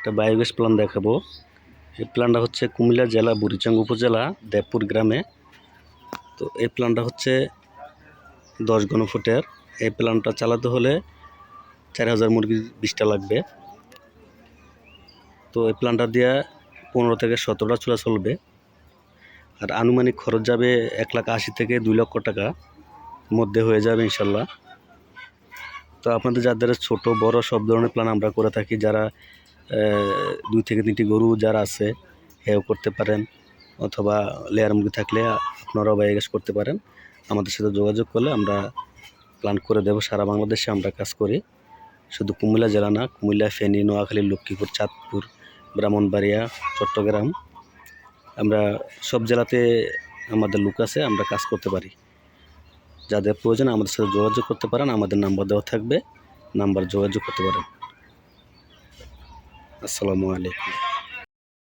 একটা biogas plan দেখাবো। এই প্ল্যানটা হচ্ছে কুমিল্লা জেলা, বুড়িচাং উপজেলা, দেবপুর গ্রামে। তো এই প্ল্যানটা হচ্ছে দশ ঘনফুটের এই প্ল্যানটা চালাতে হলে চার হাজার মুরগির বিষটা লাগবে। তো এই প্ল্যানটা দিয়ে পনেরো থেকে সতেরোটা চুলা চলবে। আর আনুমানিক খরচ যাবে এক লাখ আশি থেকে দুই লক্ষ টাকা। মধ্যে হয়ে যাবে ইনশাল্লাহ। তো আপনাদের যাদের ছোট, বড় সব ধরনের প্ল্যান আমরা করে থাকি, যারা দুই থেকে তিনটি গরু যারা আছে হেও করতে পারেন। অথবা লেয়ার মুরগি থাকলে আপনারাও বায়োগ্যাস করতে পারেন। আমাদের সাথে যোগাযোগ করলে আমরা প্ল্যান করে দেবো। সারা বাংলাদেশে আমরা কাজ করি। শুধু কুমিল্লা জেলা না, কুমিল্লা, ফেনী, নোয়াখালী, লক্ষ্মীপুর, চাঁদপুর, ব্রাহ্মণবাড়িয়া, চট্টগ্রাম, আমরা সব জেলাতে আমাদের লোক আছে, আমরা কাজ করতে পারি। যাদের প্রয়োজন আমাদের সাথে যোগাযোগ করতে পারেন। আমাদের নাম্বার দেওয়া থাকবে। নাম্বার যোগাযোগ করতে পারেন। আসসালামু আলাইকুম।